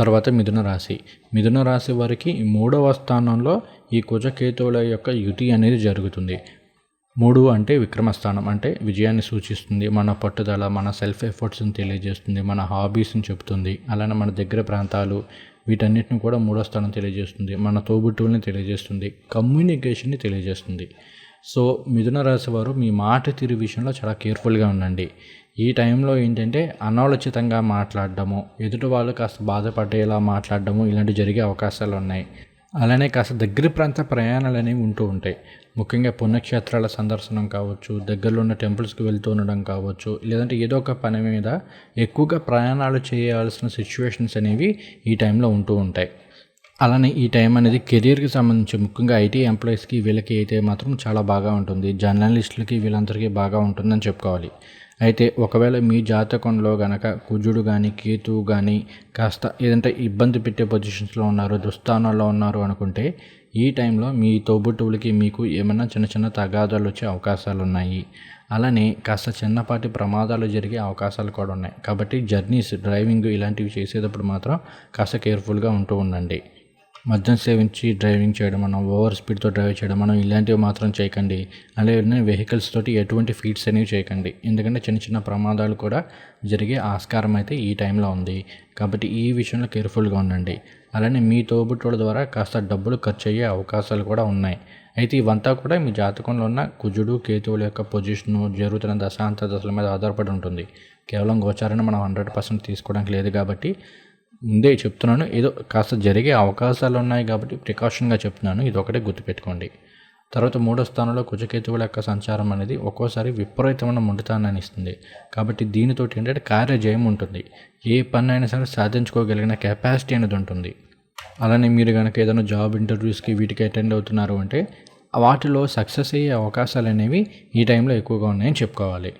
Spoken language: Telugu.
తర్వాత మిథున రాశి. మిథున రాశి వారికి మూడవ స్థానంలో ఈ కుజకేతువుల యొక్క యుతి అనేది జరుగుతుంది. మూడు అంటే విక్రమస్థానం అంటే విజయాన్ని సూచిస్తుంది. మన పట్టుదల మన సెల్ఫ్ ఎఫర్ట్స్ని తెలియజేస్తుంది మన హాబీస్ని చెప్తుంది అలానే మన దగ్గర ప్రాంతాలు వీటన్నిటిని కూడా మూడో స్థానం తెలియజేస్తుంది. మన తోబుట్టువుల్ని తెలియజేస్తుంది. కమ్యూనికేషన్ని తెలియజేస్తుంది. సో మిథున రాశి వారు మీ మాట తీరు విషయంలో చాలా కేర్ఫుల్గా ఉండండి. ఈ టైంలో ఏంటంటే అనాలోచితంగా మాట్లాడడము ఎదుటి వాళ్ళు కాస్త బాధపడేలా మాట్లాడడము ఇలాంటివి జరిగే అవకాశాలు ఉన్నాయి. అలానే కాస్త దగ్గర ప్రాంత ప్రయాణాలు అనేవి ఉంటూ ఉంటాయి. ముఖ్యంగా పుణ్యక్షేత్రాల సందర్శనం కావచ్చు దగ్గరలో ఉన్న టెంపుల్స్కి వెళ్తూ ఉండడం కావచ్చు లేదంటే ఏదో ఒక పని మీద ఎక్కువగా ప్రయాణాలు చేయాల్సిన సిచ్యువేషన్స్ అనేవి ఈ టైంలో ఉంటూ ఉంటాయి. అలానే ఈ టైం అనేది కెరీర్కి సంబంధించి ముఖ్యంగా ఐటీ ఎంప్లాయీస్కి వీళ్ళకి అయితే మాత్రం చాలా బాగా ఉంటుంది. జర్నలిస్టులకి వీళ్ళందరికీ బాగా ఉంటుందని చెప్పుకోవాలి. అయితే ఒకవేళ మీ జాతకంలో గనక కుజుడు కానీ కేతువు కానీ కాస్త ఏదంటే ఇబ్బంది పెట్టే పొజిషన్స్లో ఉన్నారు దుస్థానాల్లో ఉన్నారు అనుకుంటే ఈ టైంలో మీ తోబుట్టువులకి మీకు ఏమైనా చిన్న చిన్న తగాదాలు వచ్చే అవకాశాలు ఉన్నాయి. అలానే కాస్త చిన్నపాటి ప్రమాదాలు జరిగే అవకాశాలు కూడా ఉన్నాయి. కాబట్టి జర్నీస్ డ్రైవింగ్ ఇలాంటివి చేసేటప్పుడు మాత్రం కాస్త కేర్ఫుల్గా ఉంటూ ఉండండి. మద్యం సేవించి డ్రైవింగ్ చేయడం మనం ఓవర్ స్పీడ్తో డ్రైవ్ చేయడం మనం ఇలాంటివి మాత్రం చేయకండి. అలాగే వెహికల్స్ తోటి ఎటువంటి ఫీట్స్ అనేవి చేయకండి. ఎందుకంటే చిన్న చిన్న ప్రమాదాలు కూడా జరిగే ఆస్కారం అయితే ఈ టైంలో ఉంది. కాబట్టి ఈ విషయంలో కేర్ఫుల్గా ఉండండి. అలానే మీ తోబుట్టుల ద్వారా కాస్త డబ్బులు ఖర్చు అయ్యే అవకాశాలు కూడా ఉన్నాయి. అయితే ఇవంతా కూడా మీ జాతకంలో ఉన్న కుజుడు కేతువుల యొక్క పొజిషను జరుగుతున్న దశాంత దశల మీద ఆధారపడి ఉంటుంది. కేవలం గోచారాన్ని మనం హండ్రెడ్ పర్సెంట్ తీసుకోవడానికి లేదు కాబట్టి ముందే చెప్తున్నాను. ఏదో కాస్త జరిగే అవకాశాలు ఉన్నాయి కాబట్టి ప్రికాషన్గా చెప్తున్నాను. ఇది ఒకటే గుర్తుపెట్టుకోండి. తర్వాత మూడో స్థానంలో కుజకేతువుల యొక్క సంచారం అనేది ఒక్కోసారి విపరీతమైన మొండితనాన్ని ఇస్తుంది. కాబట్టి దీనితో ఏంటంటే కార్యజయం ఉంటుంది. ఏ పని అయినా సరే సాధించుకోగలిగిన కెపాసిటీ అనేది ఉంటుంది. అలానే మీరు కనుక ఏదైనా జాబ్ ఇంటర్వ్యూస్కి వీటికి అటెండ్ అవుతున్నారు అంటే వాటిలో సక్సెస్ అయ్యే అవకాశాలు అనేవి ఈ టైంలో ఎక్కువగా ఉన్నాయని చెప్పుకోవాలి.